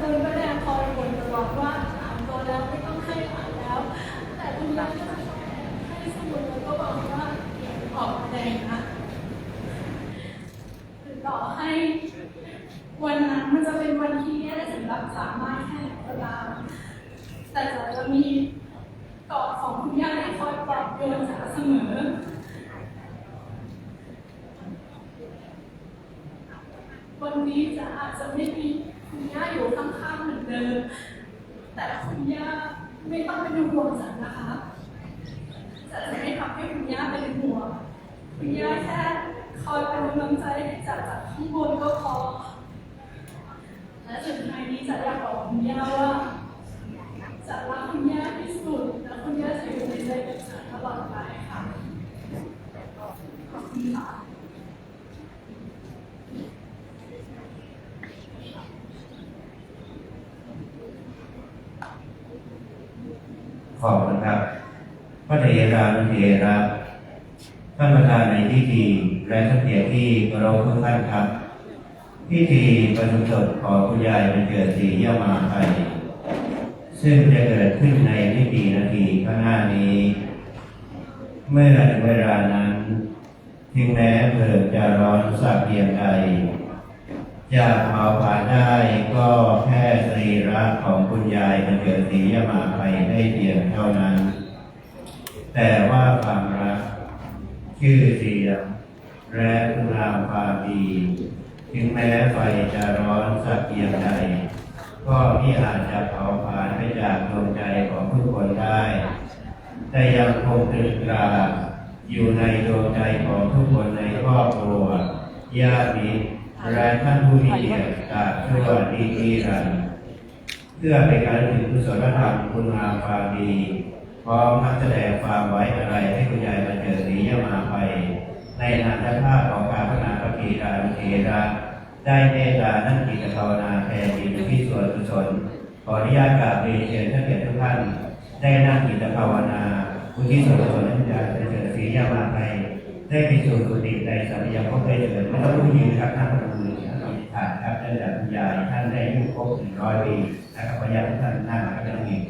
โดนก็แดงคอยบ่นตลอดว่าถามตัวแล้วไม่ต้องให้หลานแล้ว แต่คุณยายก็ให้สมุดแล้วก็บอกว่าออกแดงนะคือต่อให้วันนั้นมันจะเป็นวันที่แย่สำหรับสามารถแค่ไหนก็ตามแต่จะมีกอดของคุณย่าที่คอยปลอบโยนจ๋าเสมอ วันนี้จะอาจจะไม่มีคุณย่าอยู่ข้างๆเหมือนเดิม แต่คุณย่าไม่ต้องเป็นห่วงจ๋านะคะจ๋าจะไม่ทำให้คุณย่าเป็นห่วงคุณย่าแค่คอยเป็นกำลังใจให้จ๋าจากข้างบนก็พอ และสุดท้ายนี้จ๋าอยากบอกคุณย่าว่าจ๋ารักคุณย่าที่สุดและคุณย่าจะอยู่ในใจกับจ๋าตลอดไปค่ะขอบคุณค่ะ ขอบคุณครับ พระเถรานุเถระท่านประธานในพิธีและท่านเกียที่เคารพทุกท่านครับพิธีประชุมสดของคุณยายเป็นเกิดศรียามาไทยซึ่งจะเกิดขึ้นในไม่กี่นาทีข้างหน้านี้ เมื่อเวลานั้น ถึงแม้เพลิงจะร้อนสักเพียงใด จะเผาผลาญได้ก็แค่สรีระของคุณยายมันเกิดสียมาไปได้เพียงเท่านั้น แต่ว่าความรัก ชื่อเสียงและคุณงามความดีถึงแม้ไฟจะร้อนสักเพียงใดก็ที่อาจจะเผาผลาญไปจากดวงใจของทุกคนได้ แต่ยังคงตรึกตราอยู่ในดวงใจของทุกคนในครอบครัวญาติมิตร และท่านผู้มีเกียรติจากทั่วดีนีรันเพื่อเป็นการถึงกุศลธรรมคุณงามความดี พร้อมทั้งแสดงความไว้อะไรให้คุณยายบรรเจิดศรียามาไป ในนามภาพของการพัฒนาพระกีฬานุเทระได้เมตตาท่านกิจภาวนาแผ่จิตที่ส่วนกุศลขออนุญาตกราบเรียนเชิญท่านเกียรติทุกท่าน ได้นั่งจิตภาวนาคุณที่ส่วนกุศลให้คุณยายบรรเจิดศรียามาไป ได้มีส่วนสุติในสัมยาภพได้เถิดไม่ต้องพูดยืนครับท่านประมือท่านอธิษฐานครับท่านจากคุณยายท่านได้อายุครบหนึ่งร้อยปีนะครับขออนุญาติท่านนั่งนะครับท่านเองครับประม